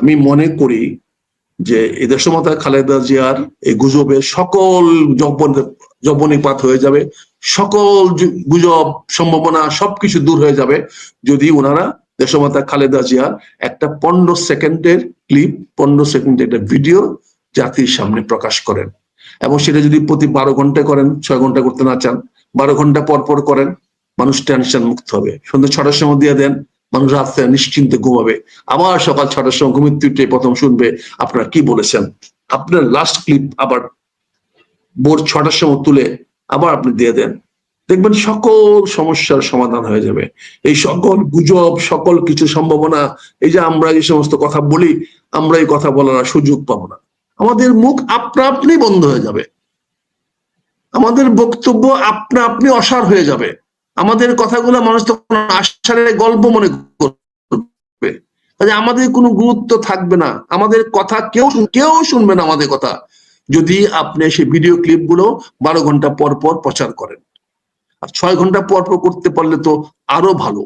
আমি মনে করি যে এদের সময় খালেদা জিয়ার এই গুজবের সকল জবনিপাত হয়ে যাবে, সকল গুজব, সম্ভাবনা সবকিছু দূর হয়ে যাবে যদি ওনারা দেশমাতা খালেদা জিয়ার একটা পনেরো সেকেন্ডের ক্লিপ, পনেরো সেকেন্ডের একটা ভিডিও জাতির সামনে প্রকাশ করেন এবং সেটা যদি প্রতি বারো ঘণ্টা করেন, ছয় ঘণ্টা করতে না চান, বারো ঘণ্টা পর পর করেন, মানুষ টেনশন মুক্ত হবে। সন্ধ্যা ছটার সময় দিয়ে দেন মানুষ রাত্রে নিশ্চিন্তে ঘুমাবে। আবার সকাল ছটার সময় ঘুমিয়ে প্রথম শুনবে, আপনারা কি বলেছেন? আপনার লাস্ট ক্লিপ আবার ভোর ছটার সময় তুলে আবার আপনি দিয়ে দেন। দেখবেন সকল সমস্যার সমাধান হয়ে যাবে। এই সকল গুজব, সকল কিছু সম্ভাবনা, এই যে আমরা এই সমস্ত কথা বলি, আমরা এই কথা বলার সুযোগ পাবো না। আমাদের মুখ আপনা আপনি বন্ধ হয়ে যাবে। আমাদের বক্তব্য আপনা আপনি অসার হয়ে যাবে। আমাদের কথাগুলো মানুষ তখন আসারের গল্প মনে করবে। কাজে আমাদের কোনো গুরুত্ব থাকবে না। আমাদের কথা কেউ কেউ শুনবে না আমাদের কথা। যদি আপনি সেই ভিডিও ক্লিপগুলো বারো ঘণ্টা পর পর প্রচার করেন। আর ছয় ঘণ্টা পর পর করতে পারলে তো আরও ভালো।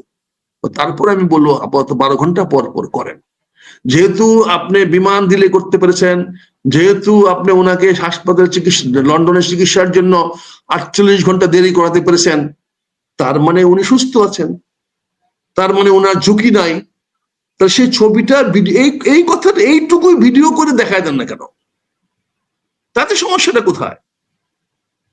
তারপরে আমি বলব, আপাতত বারো ঘণ্টা পর পর করেন। যেহেতু আপনি বিমান দিলে করতে পেরেছেন, যেহেতু আপনি ওনাকে হাসপাতালে চিকিৎসা লন্ডনের চিকিৎসার জন্য আটচল্লিশ ঘণ্টা দেরি করাতে পেরেছেন তার মানে উনি সুস্থ আছেন। তার মানে ওনার ঝুঁকি নাই। তা সেই ছবিটা এই এই কথাটা, এইটুকুই ভিডিও করে দেখায় দেন না কেন? তাতে সমস্যাটা কোথায়?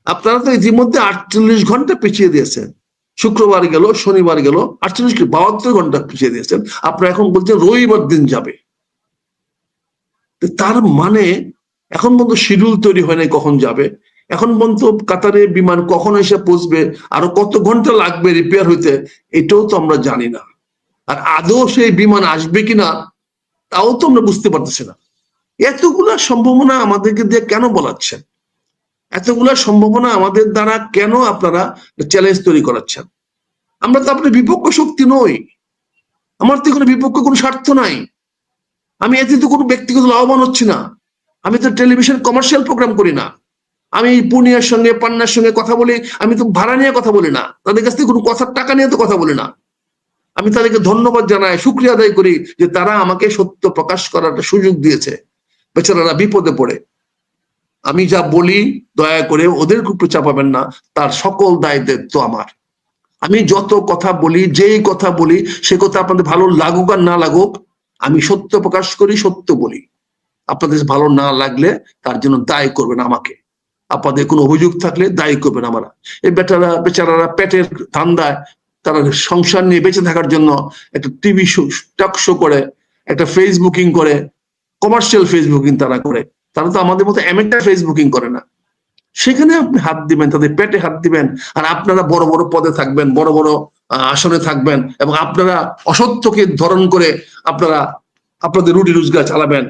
আপনারা তো ইতিমধ্যে আটচল্লিশ ঘণ্টা পিছিয়ে দিয়েছেন। শুক্রবার গেল, শনিবার গেল, আটচল্লিশ বাহাত্তর ঘণ্টা পিছিয়ে দিয়েছেন। আপনারা এখন বলছেন রবিবার দিন যাবে। তার মানে এখন পর্যন্ত শিডিউল তৈরি হয় নাই কখন যাবে। এখন পর্যন্ত কাতারে বিমান কখন এসে পৌঁছবে? আরও কত ঘণ্টা লাগবে রিপেয়ার হইতে? এটাও তো আমরা জানি না। আর আদৌ সেই বিমান আসবে কিনা, তাও তো আমরা বুঝতে পারতেছি না। এতগুলা সম্ভাবনা আমাদেরকে দিয়ে কেন বলাচ্ছেন? এতগুলা সম্ভাবনা আমাদের দ্বারা কেন আপনারা চ্যালেঞ্জ তৈরি করাচ্ছেন? আমরা তো আপনার বিপক্ষ শক্তি নই। আমার তো কোনো বিপক্ষ কোনো স্বার্থ নাই। আমি এতে তো কোনো ব্যক্তিগত লাভবান হচ্ছি না। আমি তো টেলিভিশন কমার্শিয়াল প্রোগ্রাম করি না। আমি পুনিয়ার সঙ্গে, পান্নার সঙ্গে কথা বলি, আমি তো ভাড়া নিয়ে কথা বলি না। তাদের কাছ থেকে কোনো কথার টাকা নিয়ে তো কথা বলি না। আমি তাদেরকে ধন্যবাদ জানাই, শুক্রিয়া আদায় করি যে তারা আমাকে সত্য প্রকাশ করার সুযোগ দিয়েছে। বেচারারা বিপদে পড়ে। আমি যা বলি, দয়া করে ওদের উপর চাপাবেন না, তার সকল দায় দায়িত্ব আমার। আমি যত কথা বলি, যেই কথা বলি, সে কথা আপনাদের ভালো লাগুক আর না লাগুক, আমি সত্য প্রকাশ করি, সত্য বলি। আপনাদের ভালো না লাগলে তার জন্য দায় করবেন আমাকে। আপনাদের কোনো অভিযোগ থাকলে দায়ী করবেন আমরা। এই বেটারা, বেচারারা পেটের ধান্দায় তারা সংসার নিয়ে বেঁচে থাকার জন্য একটা টিভি শো, টক শো করে, একটা ফেসবুকিং করে কমার্শিয়াল ফেসবুকিং তারা করে। তারা তো আমাদের মতো এমেটা ফেসবুকিং করে না। সেখানে আপনি হাত দিবেন, তাদের পেটে হাত দিবেন, আর আপনারা বড় বড় পদে থাকবেন, বড় বড় আসনে থাকবেন, এবং আপনারা অসত্যকে ধরন করে আপনারা, আপনাদের রুটি রোজগার চালাবেন।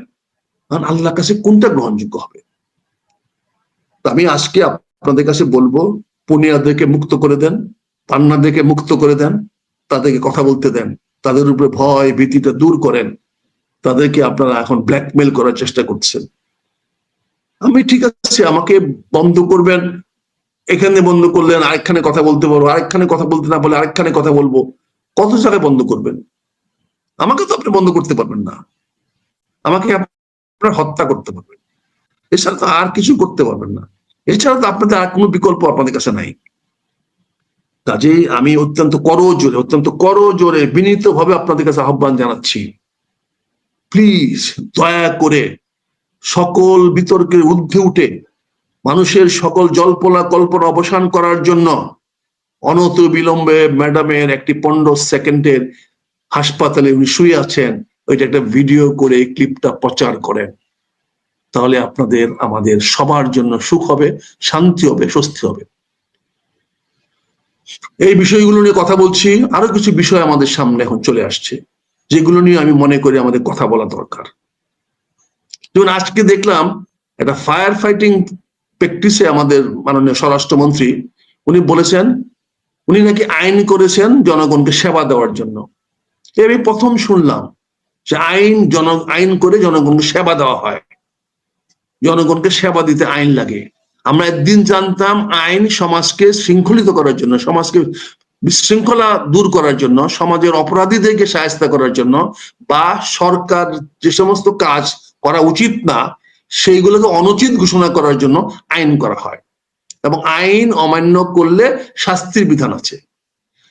কারণ আল্লাহর কাছে কোনটা গ্রহণযোগ্য হবে? আমি আজকে আপনাদের কাছে বলব, পুনিয়াদেরকে মুক্ত করে দেন, পান্নাদেরকে মুক্ত করে দেন, তাদেরকে কথা বলতে দেন, তাদের উপরে ভয় ভীতিটা দূর করেন, তাদেরকে আপনারা এখন ব্ল্যাকমেল করার চেষ্টা করছেন। আমি ঠিক আছে, আমাকে বন্ধ করবেন, এখানে বন্ধ করলেন আরেকখানে কথা বলতে পারব, আরেকখানে কথা বলতে না বলে আরেকখানে কথা বলব, কত জায়গায় বন্ধ করবেন? আমাকে তো আপনি বন্ধ করতে পারবেন না। আমাকে আপনার হত্যা করতে পারবেন। এছাড়া তো আর কিছু করতে পারবেন না। এছাড়া তো আপনাদের আর কোনো বিকল্প আপনাদের কাছে নাই। কাজেই আমি অত্যন্ত করজোরে অত্যন্ত করজোরে বিনীত ভাবে আপনাদের কাছে আহ্বান জানাচ্ছি। প্লিজ দয়া করে সকল বিতর্কের ঊর্ধ্বে উঠে মানুষের সকল জল্পনা, কল্পনা অবসান করার জন্য অনত বিলম্বে ম্যাডামের একটি পনেরো সেকেন্ডের হাসপাতালে উনি শুয়ে আছেন, ওইটা একটা ভিডিও করে ক্লিপটা প্রচার করেন। তাহলে আপনাদের, আমাদের সবার জন্য সুখ হবে, শান্তি হবে, স্বস্তি হবে। এই বিষয়গুলো নিয়ে কথা বলছি। আরও কিছু বিষয় আমাদের সামনে এখন চলে আসছে, যেগুলো নিয়ে আমি মনে করি আমাদের কথা বলা দরকার। যেমন আজকে দেখলাম একটা ফায়ার ফাইটিং প্র্যাকটিসে আমাদের মাননীয় স্বরাষ্ট্রমন্ত্রী, উনি বলেছেন, উনি নাকি আইন করেছেন জনগণকে সেবা দেওয়ার জন্য। আমি প্রথম শুনলাম যে আইন জন, আইন করে জনগণকে সেবা দেওয়া হয়। জনগণকে সেবা দিতে আইন লাগে। আমরা একদিন জানতাম আইন সমাজকে শৃঙ্খলিত করার জন্য, সমাজকে বিশৃঙ্খলা দূর করার জন্য, সমাজের অপরাধীদেরকে সাহায্য করার জন্য বা সরকার যে সমস্ত কাজ করা উচিত না, সেইগুলোকে অনুচিত ঘোষণা করার জন্য আইন করা হয়। এবং আইন অমান্য করলে শাস্তির বিধান আছে।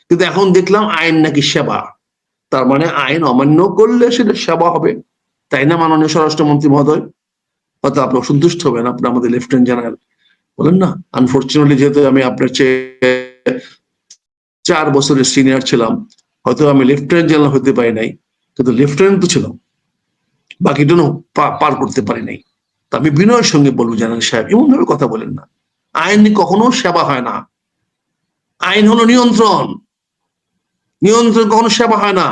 কিন্তু এখন দেখলাম আইন নাকি সেবা। তার মানে আইন অমান্য করলে সেটা সেবা হবে। তাই না মাননীয় স্বরাষ্ট্রমন্ত্রী মহোদয়? হয়তো আপনি অসন্তুষ্ট হবেন, আপনি আমাদের লেফটেন্যান্ট জেনারেল বলেন না আনফর্চুনেটলি যেহেতু আমি আপনার চেয়ে চার বছরের সিনিয়র ছিলাম, হয়তো আমি লেফটেন্যান্ট জেনারেল হতে পারি নাই, কিন্তু লেফটেন্যান্ট তো ছিলাম। বাকিটা পার করতে পারি নাই। তা আমি বিনয়ের সঙ্গে বলব জেনারেল সাহেব এমন ভাবে কথা বলেন না। আইন কখনো সেবা হয় না। আইন হলো নিয়ন্ত্রণ। নিয়ন্ত্রণ কখনো সেবা হয় না।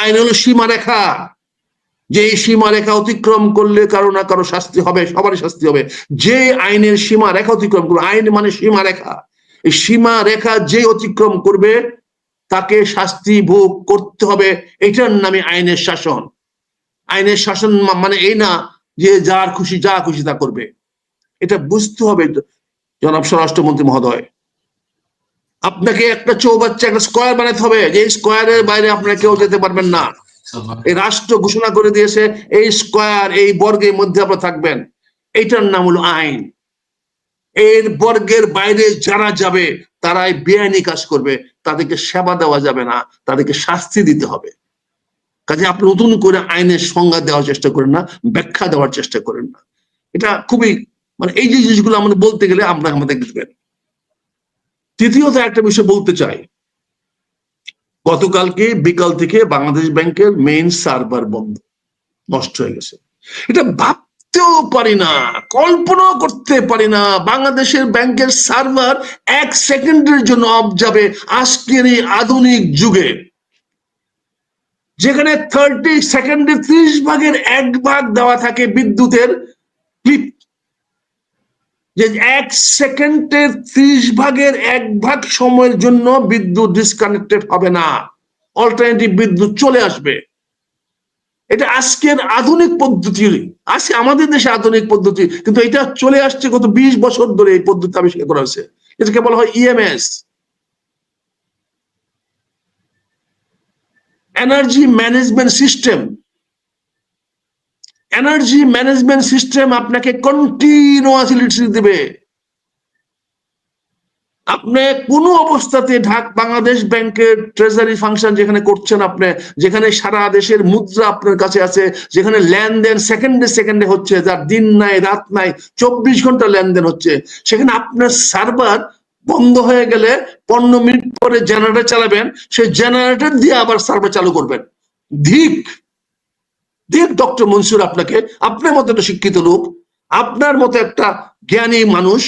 আইন হলো সীমারেখা। যে এই সীমারেখা অতিক্রম করলে কারও না কারও শাস্তি হবে সবারই শাস্তি হবে। যে আইনের সীমা রেখা অতিক্রম করবে, আইন মানে সীমা রেখা এই সীমা রেখা যে অতিক্রম করবে, তাকে শাস্তি ভোগ করতে হবে, এটার নামে আইনের শাসন। আইনের শাসন মানে এই না যে যার খুশি, যা খুশি তা করবে। এটা বুঝতে হবে, জনাব স্বরাষ্ট্রমন্ত্রী মহোদয়। আপনাকে একটা চৌবাচ্চা, একটা স্কোয়ার বানাতে হবে। যে স্কোয়ারের বাইরে আপনারা কেউ যেতে পারবেন না। এই রাষ্ট্র ঘোষণা করে দিয়েছে, এই স্কোয়ার, এই বর্গের মধ্যে আপনারা থাকবেন। এইটার নাম হলো আইন। এর বর্গের বাইরে যারা যাবে, তারাই বেআইনি কাজ করবে। তাদেরকে সেবা দেওয়া যাবে না, তাদেরকে শাস্তি দিতে হবে। কাজে আপনি নতুন করে আইনের সংজ্ঞা দেওয়ার চেষ্টা করেন না, ব্যাখ্যা দেওয়ার চেষ্টা করেন না। এটা খুবই মানে এই যে জিনিসগুলো আমাদের বলতে গেলে আপনাকে আমাদের দেখবেন। তৃতীয়ত একটা বিষয় বলতে চাই। গতকালকে বিকাল থেকে বাংলাদেশ ব্যাংকের মেইন সার্ভার বন্ধ। নষ্ট হয়ে গেছে। এটা ভাবতেও পারি না, কল্পনাও করতে পারি না বাংলাদেশের ব্যাংকের সার্ভার এক সেকেন্ডের জন্য অফ যাবে আজকের এই আধুনিক যুগে। যেখানে থার্টি সেকেন্ডে ত্রিশ ভাগের এক ভাগ দেওয়া থাকে বিদ্যুতের। ক্লিপ যে এক সেকেন্ডের ত্রিশ ভাগের এক ভাগ সময়ের জন্য বিদ্যুৎ ডিসকানেক্টেড হবে না। অল্টারনেটিভ বিদ্যুৎ চলে আসবে। এটা আজকের আধুনিক পদ্ধতি। আছে আমাদের দেশে আধুনিক পদ্ধতি, কিন্তু এটা চলে আসছে গত বিশ বছর ধরে এই পদ্ধতি আবিষ্কার করা হয়েছে। এটাকে বলা হয় EMS energy management system energy management system আপনাকে কন্টিনিউয়াস ইলেকট্রিসিটি দেবে। আপনি কোনো অবস্থাতে ঢাক বাংলাদেশ ব্যাংকের ট্রেজারি ফাংশন যেখানে করছেন আপনি, যেখানে সারা দেশের মুদ্রা আপনার কাছে আছে, যেখানে লেনদেন সেকেন্ডে সেকেন্ডে হচ্ছে, যার দিন নাই, রাত নাই, চব্বিশ ঘণ্টা লেনদেন হচ্ছে, সেখানে আপনার সার্ভার বন্ধ হয়ে গেলে পনেরো মিনিট পরে জেনারেটর চালাবেন, সেই জেনারেটর দিয়ে আবার সার্ভার চালু করবেন। ধিক! দেব ডক্টর মনসুর আপনাকে, আপনার মতো একটা শিক্ষিত লোক, আপনার মতো একটা জ্ঞানী মানুষ,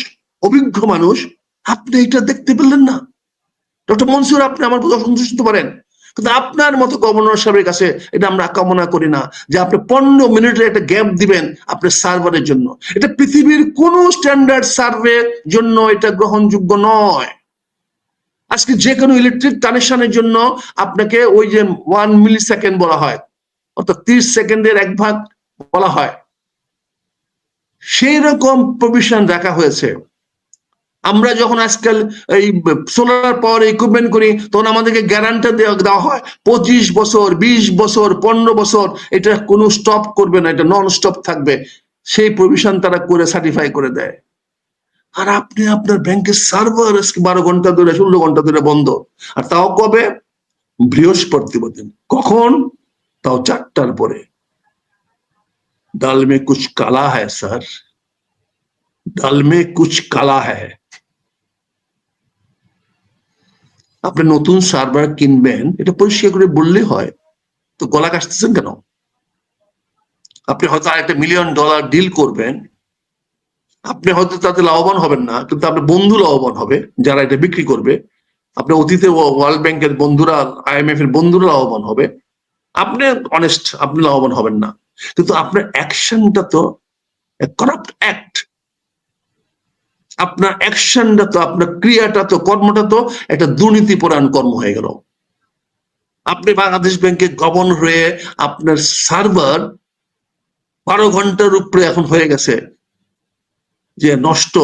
অভিজ্ঞ মানুষ, আপনি এটা দেখতে পেলেন না। ডক্টর মনসুর, আপনি আমার প্রতি অসন্তুষ্ট পারেন। কিন্তু আপনার মতো গভর্নর সাহেবের কাছে এটা আমরা কামনা করি না, যে আপনি পনেরো মিনিটের একটা গ্যাপ দিবেন আপনার সার্ভারের জন্য। এটা পৃথিবীর কোন স্ট্যান্ডার্ড সার্ভের জন্য এটা গ্রহণযোগ্য নয়। আজকে যে কোনো ইলেকট্রিক কানেকশনের জন্য আপনাকে ওই যে ওয়ান মিলি সেকেন্ড বলা হয় অর্থাৎ ত্রিশ সেকেন্ডের এক ভাগ বলা হয়। সেই রকম প্রভিশন রাখা হয়েছে। আমরা যখন আজকাল এই সোলার পাওয়ার ইকুইপমেন্ট করি, তখন আমাদেরকে গ্যারান্টি দেওয়া হয়, পঁচিশ বছর, বিশ বছর, পনেরো বছর, এটা কোনো স্টপ করবে না, এটা নন স্টপ থাকবে। সেই প্রভিশন তারা করে সার্টিফাই করে দেয়। আর আপনি আপনার ব্যাংকের সার্ভার বারো ঘণ্টা ধরে, ষোলো ঘণ্টা ধরে বন্ধ। আর তাও কবে? বৃহস্পতিবার দিন। কখন? তাও চারটার পরে। ডাল মে কুছ কালা হ্যায় স্যার ডাল মে কুছ কালা হ্যায়। আপনি নতুন সার্ভার কিনবেন, এটা পরিষ্কার করে বললে হয়, তো গলা কাশতেছেন কেন? আপনি হয়তো আরেকটা মিলিয়ন ডলার ডিল করবেন, আপনি হয়তো তাতে লাভবান হবেন না, কিন্তু আপনার বন্ধু লাভবান হবে, যারা এটা বিক্রি করবে। আপনি অতীতে ওয়ার্ল্ড ব্যাংকের বন্ধুরা আইএমএফ এর বন্ধুরা লাভবান হবে আপনি অনেস্ট আপনি লাভবান হবেন না। কিন্তু আপনার অ্যাকশনটা তো করাপ্ট অ্যাক্ট আপনার অ্যাকশনটা তো, আপনার ক্রিয়াটা তো, কর্মটা তো একটা দুর্নীতিপরায়ণ কর্ম হয়ে গেল। আপনি বাংলাদেশ ব্যাংকে গভর্নর হয়ে আপনার সার্ভার বারো ঘণ্টার উপরে এখন হয়ে গেছে। যে নষ্ট,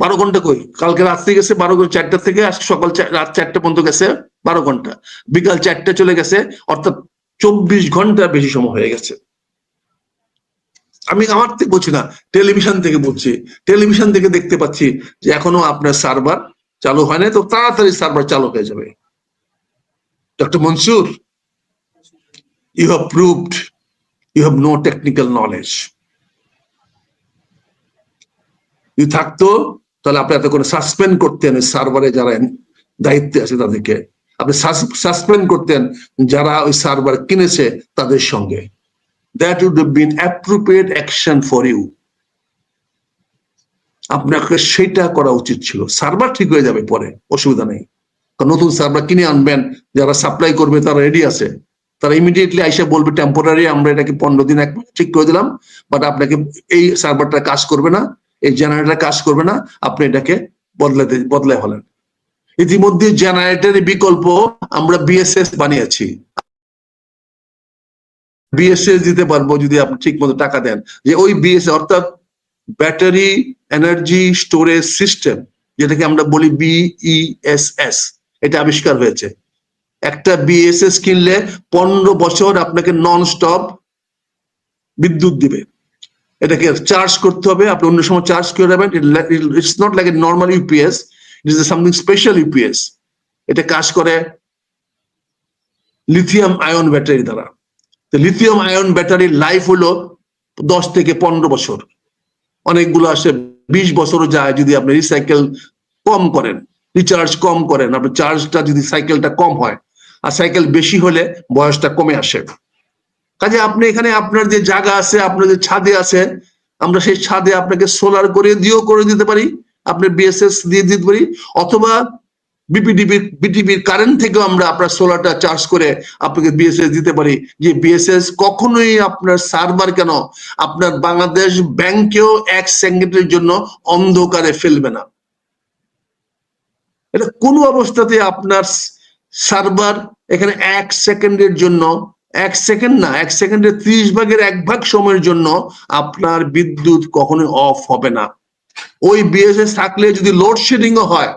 বারো ঘণ্টা কই? কালকে রাত্রে গেছে, বারো ঘণ্টা চারটা থেকে আজকে সকাল রাত চারটা পর্যন্ত গেছে, বারো ঘণ্টা। বিকাল চারটা চলে গেছে, অর্থাৎ চব্বিশ ঘণ্টা বেশি সময় হয়ে গেছে। আমি আমার থেকে বলছি না, টেলিভিশন থেকে বলছি। টেলিভিশন থেকে দেখতে পাচ্ছি যে এখনও আপনার সার্ভার চালু হয় না তো তাড়াতাড়ি সার্ভার চালু হয়ে যাবে। Doctor Mansur you have proved you have no technical knowledge যদি থাকতো, তাহলে আপনি এত করে সাসপেন্ড করতেন সার্ভারে যারা দায়িত্বে আছে তাদেরকে। আপনি সাসপেন্ড করতেন যারা ওই সার্ভার কিনেছে তাদের সঙ্গে। That would been appropriate action for you আপনাকে সেটা করা উচিত ছিল। সার্ভার ঠিক হয়ে যাবে পরে, অসুবিধা নেই। নতুন সার্ভার কিনে আনবেন, যারা সাপ্লাই করবে, তারা রেডি আছে। তারা ইমিডিয়েটলি আইসা বলবে টেম্পোরারি আমরা এটাকে পনেরো দিন এক ঠিক করে দিলাম বাট আপনাকে এই সার্ভারটা কাজ করবে না, এই জেনারেটর কাজ করবে না, আপনি এটাকে বদলাতে, বদলায় হলেন ইতিমধ্যে জেনারেটরের বিকল্প আমরা বিএসএস বানিয়েছি। বিএসএস দিতে পারব যদি আপনি ঠিক মতো টাকা দেন। যে ওই বিএস অর্থাৎ ব্যাটারি এনার্জি স্টোরেজ সিস্টেম যেটাকে আমরা বলি বিইএসএস এটা আবিষ্কার হয়েছে। একটা বিএসএস কিনলে পনেরো বছর আপনাকে নন স্টপ বিদ্যুৎ দিবে। এটাকে চার্জ করতে হবে, আপনি অন্য সময় চার্জ করে দেবেন। It's not like a normal UPS it is something special UPS এটা কাজ করে লিথিয়াম আয়ন ব্যাটারি দ্বারা। তো লিথিয়াম আয়ন ব্যাটারির লাইফ হলো দশ থেকে পনেরো বছর। অনেকগুলো আসে, বিশ বছরও যায় যদি আপনি রিসাইকেল কম করেন রিচার্জ কম করেন, আপনার চার্জটা যদি সাইকেলটা কম হয়, আর সাইকেল বেশি হলে বয়সটা কমে আসে। কাজে আপনি এখানে আপনার যে জায়গা আছে, আপনার যে ছাদে আছে, আমরা সেই ছাদে আপনাকে সোলার করে দিয়েও করে দিতে পারি। আপনি বিএসএস দিয়ে দিতে পারি, অথবা বিপিডিবির বিটিভির কারেন্ট থেকেও আমরা আপনার সোলারটা চার্জ করে আপনাকে বিএসএস দিতে পারি। যে বিএসএস কখনোই আপনার সার্ভার কেন, আপনার বাংলাদেশ ব্যাংকেও এক সেকেন্ডের জন্য অন্ধকারে ফেলবে না। এটা কোনো অবস্থাতে আপনার সার্ভার এখানে এক সেকেন্ডের জন্য, এক সেকেন্ড না, এক সেকেন্ডের ত্রিশ ভাগের এক ভাগ সময়ের জন্য আপনার বিদ্যুৎ কখনোই অফ হবে না। ওই বিএসএস থাকলে যদি লোডশেডিংও হয়,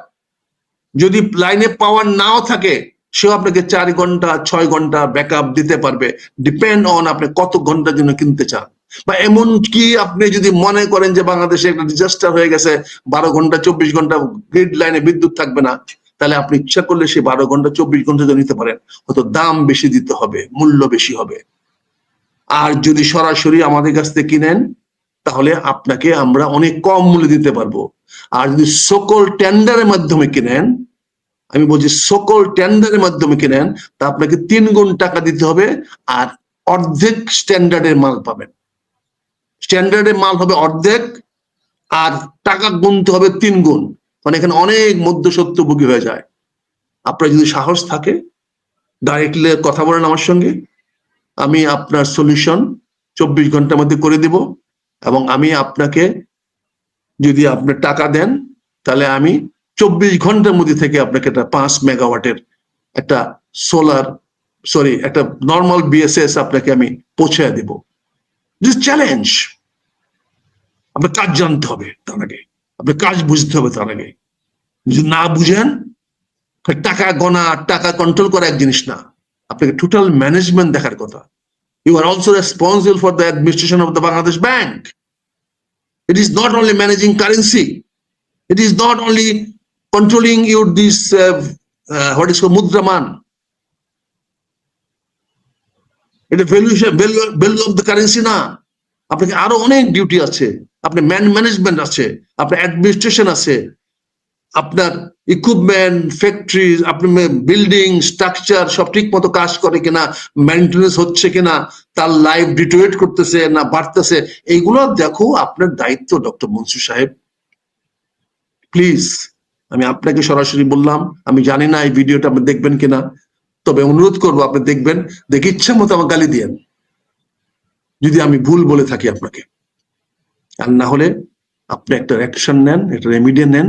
যদি লাইনে পাওয়ার নাও থাকে, সেও আপনাকে চার ঘণ্টা, ছয় ঘণ্টা ব্যাকআপ দিতে পারবে। ডিপেন্ড অন আপনি কত ঘণ্টার জন্য কিনতে চান। বা এমন কি আপনি যদি মনে করেন যে বাংলাদেশে একটা ডিজাস্টার হয়ে গেছে, বারো ঘণ্টা, চব্বিশ ঘণ্টা গ্রিড লাইনে বিদ্যুৎ থাকবে না, তাহলে আপনি ইচ্ছা করলে সেই বারো ঘণ্টা, চব্বিশ ঘণ্টা নিতে পারেন। হয়তো দাম বেশি দিতে হবে, মূল্য বেশি হবে। আর যদি সরাসরি আমাদের কাছ থেকে কিনেন তাহলে আপনাকে আমরা অনেক কম মূল্যে দিতে পারব। আর যদি সকল টেন্ডারের মাধ্যমে কিনেন, আমি বলছি সকল টেন্ডারের মাধ্যমে কিনেন, তা আপনাকে তিন গুণ টাকা দিতে হবে আর অর্ধেক স্ট্যান্ডার্ডের মাল পাবেন। স্ট্যান্ডার্ডের মাল হবে অর্ধেক আর টাকা গুনতে হবে তিন গুণ। মানে এখানে অনেক মধ্যসত্যভোগী হয়ে যায়। আপনার যদি সাহস থাকে ডাইরেক্টলি কথা বলেন আমার সঙ্গে। আমি আপনার সলিউশন চব্বিশ ঘণ্টার মধ্যে করে দিব। এবং আমি আপনাকে যদি আপনি টাকা দেন, তাহলে আমি চব্বিশ ঘণ্টার মধ্যে থেকে আপনাকে একটা পাঁচ মেগাওয়াটের একটা সোলার সরি একটা নর্মাল বিএসএস আপনাকে আমি পৌঁছে দেব। চ্যালেঞ্জ আপনার কাজ জানতে হবে তার আগে। আপনার কাজ বুঝতে হবে তার আগে। যদি না বুঝেন টাকা গণা টাকা কন্ট্রোল করা এক জিনিস না। আপনাকে টোটাল ম্যানেজমেন্ট দেখার কথা। You are also responsible for the administration of the Bangladesh bank It is not only managing currency. It is not only controlling your this uh, uh, what is called mudraman. এটা valuation value value of the currency না আপনাকে আরও অনেক duty আছে আপনার man management আছে আপনার administration আছে আপনার ইকুইপমেন্ট ফ্যাক্টরি আপনার বিল্ডিং স্ট্রাকচার সব ঠিক মতো কাজ করে কিনা মেনটেন্স হচ্ছে কিনা, তার লাইফ ডিটোয়েট করতেছে না বাড়তেছে, এইগুলো দেখো আপনার দায়িত্ব ডক্টর মনসুর সাহেব। প্লিজ আমি আপনাকে সরাসরি বললাম, আমি জানি না এই ভিডিওটা আপনি দেখবেন কিনা, তবে অনুরোধ করব আপনি দেখবেন, দেখে ইচ্ছা মতো আমার গালি দিয়েন। যদি আমি ভুল বলে থাকি আপনাকে। আর না হলে আপনি একটা অ্যাকশন নেন, একটা রেমিডি নেন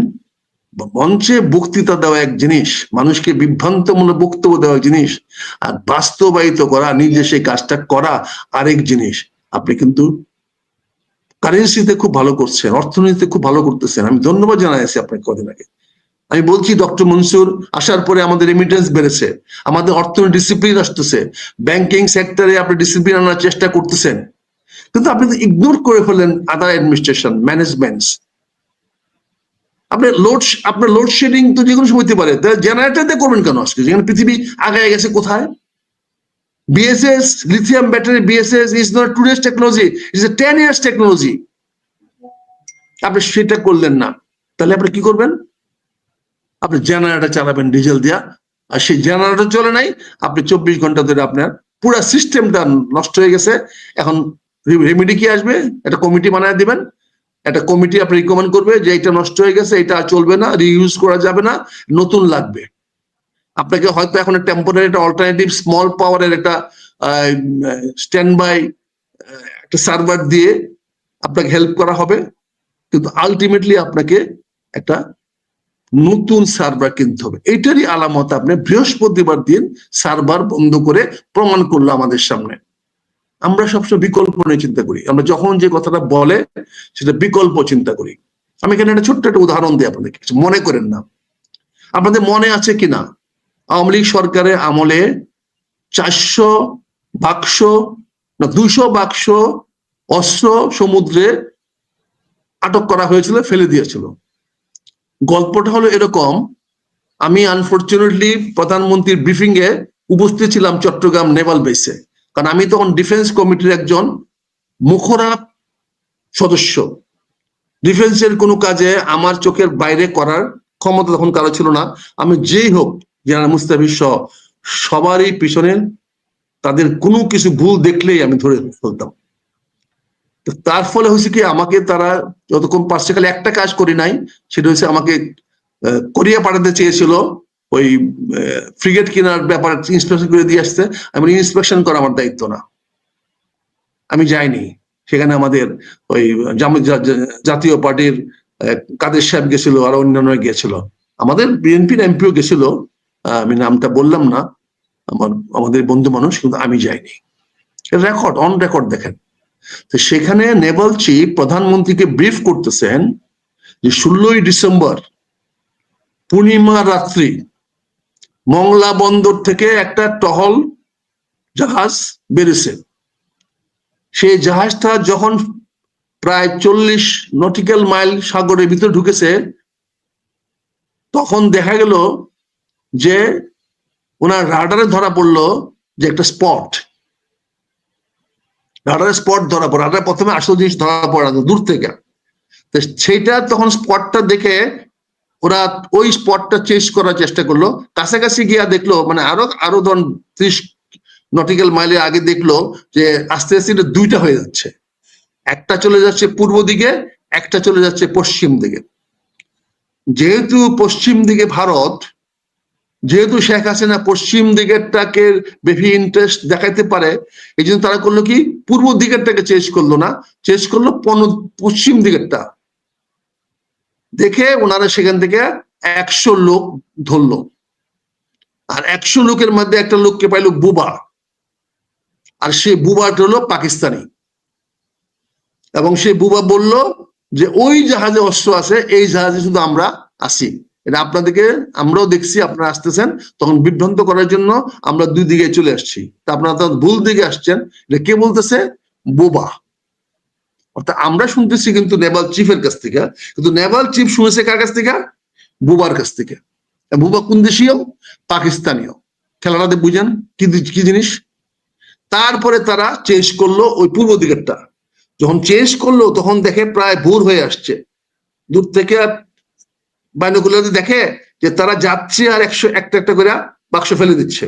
মঞ্চে বক্তৃতা দেওয়া এক জিনিস, মানুষকে বিভ্রান্তমূলক বক্তব্য দেওয়া জিনিস, আর বাস্তবায়িত করা নিজে সেই কাজটা করা আরেক জিনিস। আপনি কিন্তু কারেন্সিতে খুব ভালো করছেন, অর্থনীতিতে খুব ভালো করতেছেন। আমি ধন্যবাদ জানাইছি আপনাকে কদিন আগে। আমি বলছি, ডক্টর মনসুর, আসার পরে আমাদের রেমিটেন্স বেড়েছে, আমাদের অর্থনীতি ডিসিপ্লিন আসতেছে ব্যাংকিং সেক্টরে আপনি ডিসিপ্লিন আনার চেষ্টা করতেছেন। কিন্তু আপনি তো ইগনোর করে ফেলেন আদার অ্যাডমিনিস্ট্রেশন ম্যানেজমেন্টস আপনার লোড আপনার লোডশেডিং তো যে কোনো সময় হতে পারে। জেনারেটর দিয়ে করবেন কেন আজকে? যেখানে পৃথিবী আগায় গেছে কোথায়? BSS lithium battery BSS is not today's technology is a ten years technology আপনি সেটা করলেন না। তাহলে আপনি কি করবেন? আপনি জেনারেটর চালাবেন ডিজেল দিয়া। আর সেই জেনারেটর চলে নাই, আপনি চব্বিশ ঘণ্টা ধরে আপনার পুরা সিস্টেমটা নষ্ট হয়ে গেছে। এখন রেমেডি কি আসবে? একটা কমিটি বানায় দিবেন। একটা কমিটি আপনি রিকমেন্ড করবে যে এটা নষ্ট হয়ে গেছে, এটা চলবে না রিইউজ করা যাবে না, নতুন লাগবে। আপনাকে হয়তো এখন টেম্পোরারি একটা অল্টারনেটিভ স্মল পাওয়ারের একটা স্ট্যান্ড বাই একটা সার্ভার দিয়ে আপনাকে হেল্প করা হবে। কিন্তু আলটিমেটলি আপনাকে একটা নতুন সার্ভার কিনতে হবে। এটারই আলামত আপনি বৃহস্পতিবার দিন সার্ভার বন্ধ করে প্রমাণ করল আমাদের সামনে। আমরা সবসময় বিকল্প নিয়ে চিন্তা করি। আমরা যখন যে কথাটা বলে, সেটা বিকল্প চিন্তা করি। আমি এখানে একটা ছোট্ট একটা উদাহরণ দিই আপনাদেরকে। কিছু মনে করেন না। আপনাদের মনে আছে কিনা আওয়ামী লীগ সরকারের আমলে চারশো বাক্স না, দুইশো বাক্স অস্ত্র সমুদ্রে আটক করা হয়েছিল, ফেলে দিয়েছিল। গল্পটা হলো এরকম। আমি আনফর্চুনেটলি প্রধানমন্ত্রীর ব্রিফিং এ উপস্থিত ছিলাম চট্টগ্রাম নেভাল বেসে। কারণ আমি তখন ডিফেন্স কমিটির একজন মুখরা সদস্য। ডিফেন্সের কোনো কাজে আমার চোখের বাইরে করার ক্ষমতা তখন কারও ছিল না। আমি যেই হোক, জেনারেল মুস্তাফিজ সহ সবারই পিছনে তাদের কোনো কিছু ভুল দেখলেই আমি ধরে ফেলতাম। তার ফলে হয়েছে কি, আমাকে তারা যতক্ষণ পারছে একটা কাজ করি নাই, সেটা হচ্ছে আমাকে কোরিয়া পাঠাতে চেয়েছিল। ওই ফ্রিগেট কেনার ব্যাপার ইন্সপেকশন করে দিয়ে আসতে আমি ইন্সপেকশন করা, আমার দায়িত্ব না। আমি যাইনি। সেখানে আমাদের ওই জাতীয় পার্টির কাদের সাহেব গেছিল, আর অন্যান্য গেছিল। আমাদের বিএনপির এমপিও গেছিল। আমি নামটা বললাম না। আমার, আমাদের বন্ধু মানুষ, কিন্তু আমি যাইনি। রেকর্ড, অন রেকর্ড দেখেন। তো সেখানে নেভাল চিফ প্রধানমন্ত্রীকে ব্রিফ করতেছেন যে, ষোলোই ডিসেম্বর পূর্ণিমা রাত্রি মংলা বন্দর থেকে একটা টহল জাহাজ বেড়েছে সেই জাহাজটা যখন প্রায় চল্লিশ নটিক্যাল মাইল সাগরের ভিতরে ঢুকেছে, তখন দেখা গেল যে ওনার রাডারে ধরা পড়ল যে একটা স্পট। রাডারে স্পট ধরা পড়ে, রাডারে প্রথমে আসল জিনিস ধরা পড়া দূর থেকে। তো সেইটা তখন স্পটটা দেখে ওরা ওই স্পটটা চেঞ্জ করার চেষ্টা করল। কাছাকাছি গিয়া দেখল মানে আরও আরও ধরুন ত্রিশ নটিক্যাল মাইলের আগে দেখল যে আস্তে আস্তে এটা দুইটা হয়ে যাচ্ছে। একটা চলে যাচ্ছে পূর্ব দিকে, একটা চলে যাচ্ছে পশ্চিম দিকে। যেহেতু পশ্চিম দিকে ভারত, যেহেতু শেখ হাসিনা পশ্চিম দিকেরটাকে বেশি ইন্টারেস্ট দেখাইতে পারে এই জন্য তারা করল কি, পূর্ব দিকেরটাকে চেঞ্জ করল না চেঞ্জ করল পশ্চিম দিকেরটা। দেখে ওনারা সেখান থেকে একশো লোক ধরলো। আর একশো লোকের মধ্যে একটা লোককে পাইলো বুবা আর সে বুবাটা হলো পাকিস্তানি। এবং সে বুবা বলল যে, ওই জাহাজে অস্ত্র আছে, এই জাহাজে শুধু আমরা আসি এটা আপনাদেরকে, আমরাও দেখছি, আপনারা আসতেছেন। তখন বিভ্রান্ত করার জন্য আমরা দুই দিকে চলে আসছি। তা আপনারা ভুল দিকে আসছেন। এটা কে বলতেছে? বোবা। অর্থাৎ আমরা শুনতেছি কিন্তু নেভাল চিফের কাছ থেকে, কিন্তু নেভাল চিফ শুনেছে কার কাছ থেকে? বুবার কাছ থেকে। বুবা কোন দেশীয়? পাকিস্তানীয়। খেলাটাতে বুঝেন, কি কি জিনিস? তারপরে তারা চেঞ্জ করল ওই পূর্ব দিকেরটা। যখন চেঞ্জ করল, তখন দেখে প্রায় ভোর হয়ে আসছে। দূর থেকে বাইনগুলোতে দেখে যে তারা যাচ্ছে আর একশো, একটা একটা করে বাক্স ফেলে দিচ্ছে।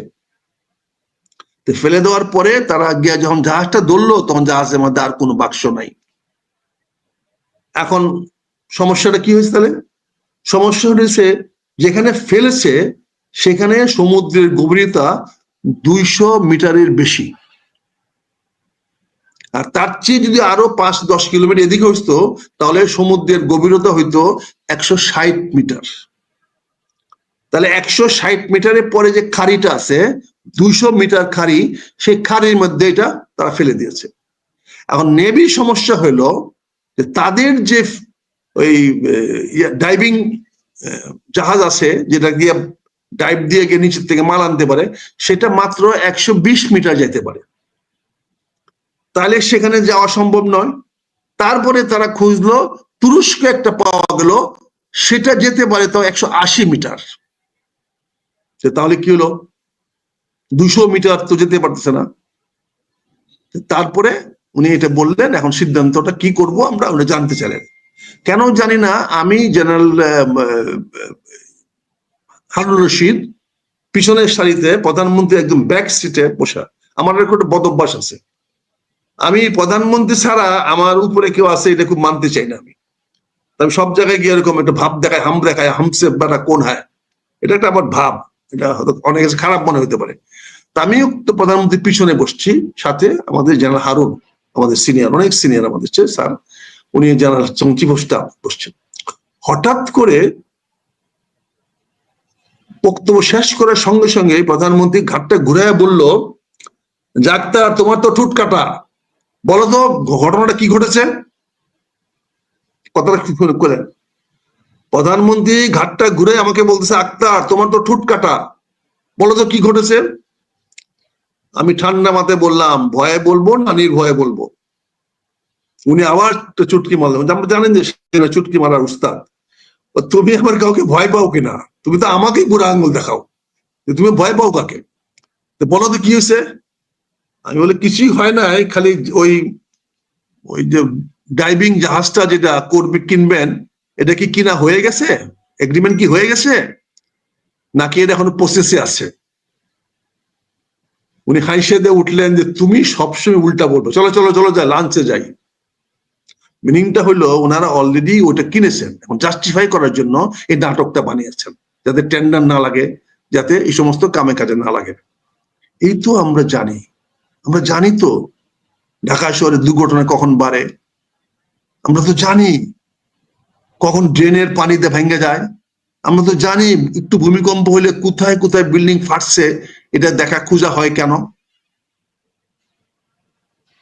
ফেলে দেওয়ার পরে তারা গিয়া যখন জাহাজটা ধরলো, তখন জাহাজের মধ্যে আর কোনো বাক্স নাই। এখন সমস্যাটা কি হয়েছে তাহলে? সমস্যা হয়েছে, যেখানে ফেলেছে, সেখানে সমুদ্রের গভীরতা দুইশো মিটারের বেশি। আর তার চেয়ে যদি আরও পাঁচ দশ কিলোমিটার এদিকে হইতো, তাহলে সমুদ্রের গভীরতা হইতো একশো ষাট মিটার। তাহলে একশো ষাট মিটারের পরে যে খাড়িটা আছে, দুইশো মিটার খাড়ি, সেই খাড়ির মধ্যে এটা তারা ফেলে দিয়েছে। এখন নেভি সমস্যা হলো তাদের যে ওই ডাইভিং জাহাজ আছে, যেটা দিয়ে ডাইভ দিয়ে গিয়ে নিচের থেকে মাল আনতে পারে, সেটা মাত্র একশো বিশ মিটার যেতে পারে। তাহলে সেখানে যাওয়া সম্ভব নয়। তারপরে তারা খুঁজলো, তুরস্ক একটা পাওয়া গেল, সেটা যেতে পারে তাও একশো আশি মিটার। তাহলে কি হলো? দুশো মিটার তো যেতে পারতেছে না। তারপরে উনি এটা বললেন, এখন সিদ্ধান্তটা কি করব আমরা উনি জানতে চাইলেন। কেন জানি না, আমি জেনারেল হারুন রশিদ, পিছনের সারিতে প্রধানমন্ত্রী একদম ব্যাক সিটে বসা। আমার একটা বদ অভ্যাস আছে। আমি প্রধানমন্ত্রী ছাড়া আমার উপরে কেউ আছে, এটা খুব মানতে চাই না আমি। আমি সব জায়গায় গিয়ে এরকম একটা ভাব দেখায় হাম দেখায় হামসে বেটা কোন হয়? এটা একটা আমার ভাব। এটা হয়তো অনেক খারাপ মনে হতে পারে। তা আমিও তো প্রধানমন্ত্রীর পিছনে বসছি, সাথে আমাদের জেনারেল হারুন। আমাদের সিনিয়র অনেক সিনিয়র আমাদের চেয়ে স্যার উনি চিফ অফ স্টাফ বসছেন। হঠাৎ করে বক্তব্য শেষ করার সঙ্গে সঙ্গে প্রধানমন্ত্রী ঘাটটা ঘুরে বলল, ডাক্তার, তোমার তো ঠুট কাটা। বলো তো, ঘটনাটা কি ঘটেছে? কথাটা করে প্রধানমন্ত্রী ঘাটটা ঘুরে আমাকে বলতেছে আক্তার তোমার তো ঠুট কাটা। বলো তো কি ঘটেছে? আমি ঠান্ডা মাথায় বললাম, ভয়ে বলব না নির্ভয়ে বলব? উনি আবার চুটকি মারলেন। আমরা জানেন যে চুটকি মারার উস্তাদ। তুমি আবার কাউকে ভয় পাও কিনা? তুমি তো আমাকেই বুড়া আঙ্গুল দেখাও। তুমি ভয় পাও কাকে? বলো তো কি হয়েছে? আমি বলে, কিছুই হয় না খালি ওই ওই যে ডাইভিং জাহাজটা যেটা করবে কিনবেন, এটা কি কিনা হয়ে গেছে? এগ্রিমেন্ট কি হয়ে গেছে? নাকি এটা এখনও প্রসেসে আছে? উনি হাইসে দিয়ে উঠলেন যে তুমি সবসময় উল্টা বলব। চলো চলো চলো যাই লাঞ্চে যাই। মিনিংটা হলো ওনারা অলরেডি ওটা কিনেছেন, এখন জাস্টিফাই করার জন্য এই নাটকটা বানিয়েছেন, যাতে টেন্ডার না লাগে, যাতে এই সমস্ত কামে কাজে না লাগে। এই তো আমরা জানি আমরা জানি তো ঢাকা শহরে দুর্ঘটনা কখন বাড়ে। আমরা তো জানি কখন ড্রেনের পানিতে ভেঙে যায়। আমরা তো জানি একটু ভূমিকম্প হলে কোথায় কোথায় বিল্ডিং ফাটছে, এটা দেখা খোঁজা হয় কেন?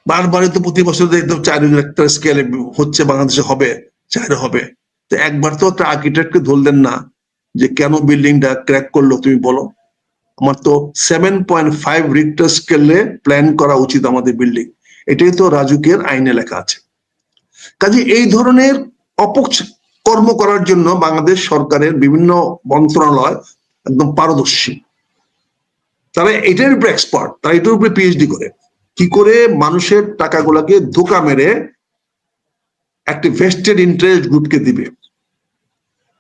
বারবারই তো প্রতি বছর চার একটা স্কেলে হচ্ছে, বাংলাদেশে হবে, চার হবে। তো একবার তো একটা আর্কিটেক্টকে ধরলেন না যে কেন বিল্ডিংটা ক্র্যাক করল, তুমি বলো। আমার তো সেভেন পয়েন্ট ফাইভ রিক্টার স্কেলে প্ল্যান করা উচিত আমাদের বিল্ডিং এটাই তো রাজুকের আইনে লেখা আছে। কাজে এই ধরনের অপকর্ম করার জন্য বাংলাদেশ সরকারের বিভিন্ন মন্ত্রণালয় একদম পারদর্শী। তারা এটার উপরে এক্সপার্ট তারা এটার উপরে পিএইচডি করে। কি করে মানুষের টাকাগুলোকে ধোকা মেরে একটি ভেস্টেড ইন্টারেস্ট গ্রুপকে দিবে?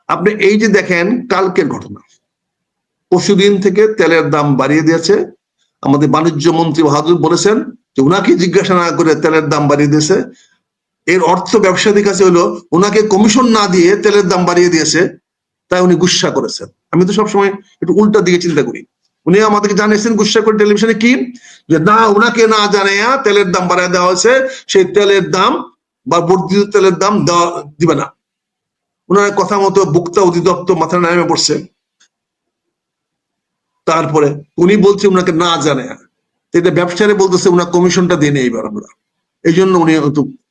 আপনি এই যে দেখেন, কালকের ঘটনা। পরশুদিন থেকে তেলের দাম বাড়িয়ে দিয়েছে। আমাদের বাণিজ্য মন্ত্রী বাহাদুর বলেছেন যে উনাকে জিজ্ঞাসা না করে তেলের দাম বাড়িয়ে দিয়েছে। এর অর্থ ব্যবসায়ীদের কাছে হলো, ওনাকে কমিশন না দিয়ে তেলের দাম বাড়িয়ে দিয়েছে, তাই উনি গুসা করেছেন। আমি তো সবসময় একটু উল্টা দিকে চিন্তা করি। উনি আমাদেরকে জানিয়েছেন গুসা করে টেলিভিশনে কি? যে না ওনাকে না জানাইয়া তেলের দাম বাড়ায় দেওয়া হয়েছে, সেই তেলের দাম বা বর্ধিত তেলের দাম দেওয়া দিবে না। ওনার কথা মতো বুক্তা অধিদপ্তর মাথায় নামে পড়ছে। তারপরে উনি বলছে ওনাকে না জানে এটা ব্যবসায়ী বলতেছে ওনার কমিশনটা দিয়ে নেই এবার আমরা। এই জন্য উনি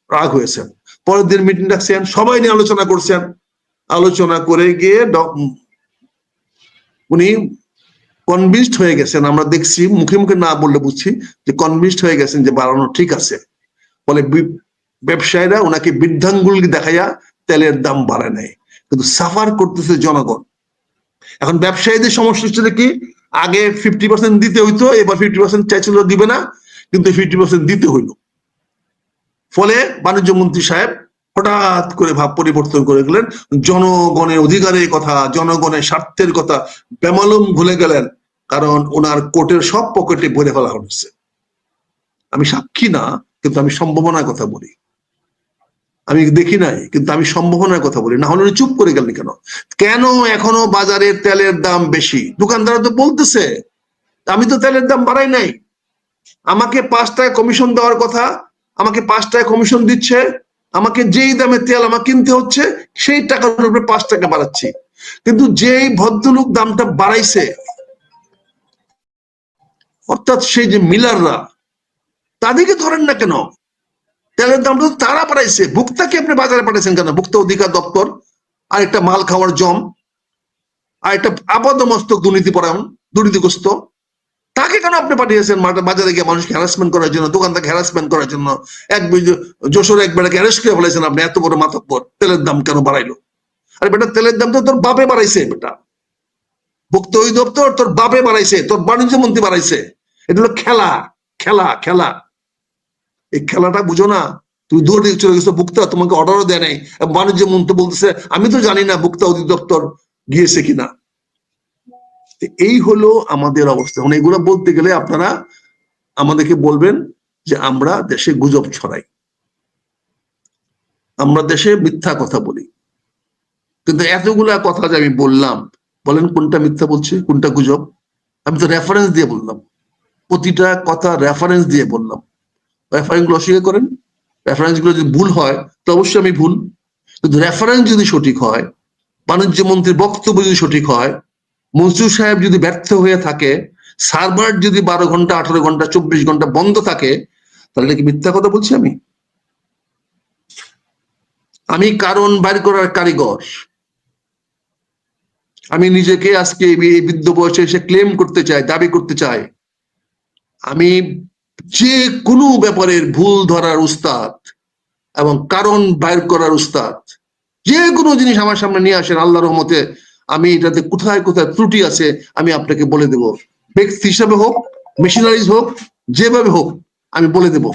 রাগ হয়েছেন। পরের দিন মিটিং ডাকছেন, সবাই নিয়ে আলোচনা করছেন। আলোচনা করে গিয়ে উনি কনভিন্সড হয়ে গেছেন। আমরা দেখছি, মুখে মুখে না বললে বুঝছি, যে কনভিন্সড হয়ে গেছেন যে বাড়ানো ঠিক আছে। ফলে ব্যবসায়ীরা ওনাকে বৃদ্ধাঙ্গুল দেখাইয়া তেলের দাম বাড়ায় নেয় কিন্তু সাফার করতেছে জনগণ। এখন ব্যবসায়ীদের সমস্যা হচ্ছে কি, আগে ফিফটি পার্সেন্ট দিতে হইতো, এবার ফিফটি পার্সেন্ট চাইছিল দিবে না, কিন্তু ফিফটি পার্সেন্ট দিতে হইল। ফলে বাণিজ্য মন্ত্রী সাহেব হঠাৎ করে ভাব পরিবর্তন করে গেলেন। জনগণের অধিকারের কথা, জনগণের স্বার্থের কথা বেমালুম ভুলে গেলেন। কারণ ওনার কোর্টের সব পকেটে ভরে ফেলা হচ্ছে আমি সাক্ষী না, কিন্তু আমি সম্ভাবনার কথা বলি। আমি দেখি নাই, কিন্তু আমি সম্ভাবনার কথা বলি। না হলে উনি চুপ করে গেলেন কেন? কেন এখনও বাজারে তেলের দাম বেশি? দোকানদার তো বলতেছে, আমি তো তেলের দাম বাড়াই নাই। আমাকে পাঁচ টাকা কমিশন দেওয়ার কথা আমাকে পাঁচ টাকা কমিশন দিচ্ছে, আমাকে যেই দামে তেল আমার কিনতে হচ্ছে, সেই টাকার উপরে পাঁচ টাকা বাড়াচ্ছি। কিন্তু যেই ভদ্রলোক দামটা বাড়াইছে, অর্থাৎ সেই যে মিলাররা, তাদেরকে ধরেন না কেন? তেলের দামটা তারা বাড়াইছে। ভুক্তাকে আপনি বাজারে পাঠাইছেন কেন? ভুক্তা অধিকার দপ্তর, আর একটা মাল খাওয়ার জম, আর একটা আবদ্ধ মস্তক দুর্নীতি পরায়ণ দুর্নীতিগ্রস্ত। তাকে কেন আপনি পাঠিয়েছেন? বাজারে গিয়ে মানুষকে হ্যারাসমেন্ট করার জন্য দোকানদারকে হ্যারাসমেন্ট করার জন্য? এক যশোর এক বেড়াকে অ্যারেস্ট করে ফেলেছেন আপনি, এত বড় মাতব্বর। তেলের দাম কেন বাড়াইলো? আরে বেটা, তেলের দাম তো তোর বাপে বাড়াইছে, বেটা। ভুক্ত অধিদপ্তর তোর বাপে বাড়াইছে, তোর বাণিজ্য মন্ত্রী বাড়াইছে। এটা হলো খেলা খেলা খেলা। এই খেলাটা বুঝো না তুমি দূর দিকে চলে গেছো ভুক্তা তোমাকে অর্ডারও দেয় নাই। বাণিজ্য মন্ত্রী বলতেছে, আমি তো জানি না ভুক্তা অধিদপ্তর গিয়েছে কিনা। এই হলো আমাদের অবস্থা। মানে এগুলো বলতে গেলে আপনারা আমাদেরকে বলবেন যে আমরা দেশে গুজব ছড়াই। আমরা দেশে মিথ্যা কথা বলি। কিন্তু এতগুলা কথা যে আমি বললাম, বলেন কোনটা মিথ্যা বলছে, কোনটা গুজব? আমি তো রেফারেন্স দিয়ে বললাম। প্রতিটা কথা রেফারেন্স দিয়ে বললাম। রেফারেন্সগুলো অস্বীকার করেন। রেফারেন্সগুলো যদি ভুল হয়, তো অবশ্যই আমি ভুল। কিন্তু রেফারেন্স যদি সঠিক হয় বাণিজ্য মন্ত্রীর বক্তব্য যদি সঠিক হয় মনসুর সাহেব যদি ব্যর্থ হয়ে থাকে, সার্ভার যদি বারো ঘণ্টা, আঠারো ঘণ্টা, চব্বিশ ঘণ্টা বন্ধ থাকে, তাহলে কি মিথ্যা কথা বলছি আমি? আমি কারণ বাইর করার কারিগর। আমি নিজেকে আজকে এই বৃদ্ধ বয়সে এসে ক্লেম করতে চাই, দাবি করতে চাই। আমি যে কোনো ব্যাপারের ভুল ধরার উস্তাদ এবং কারণ বাইর করার উস্তাদ, যে কোনো জিনিস আমার সামনে নিয়ে আসেন আল্লাহ রহমতে আমি এটাতে কোথায় কোথায় ত্রুটি আছে আমি আপনাকে বলে দেব। ব্যক্তি হিসাবে হোক মেশিনারিজ হোক, যেভাবে হোক, আমি বলে দেব।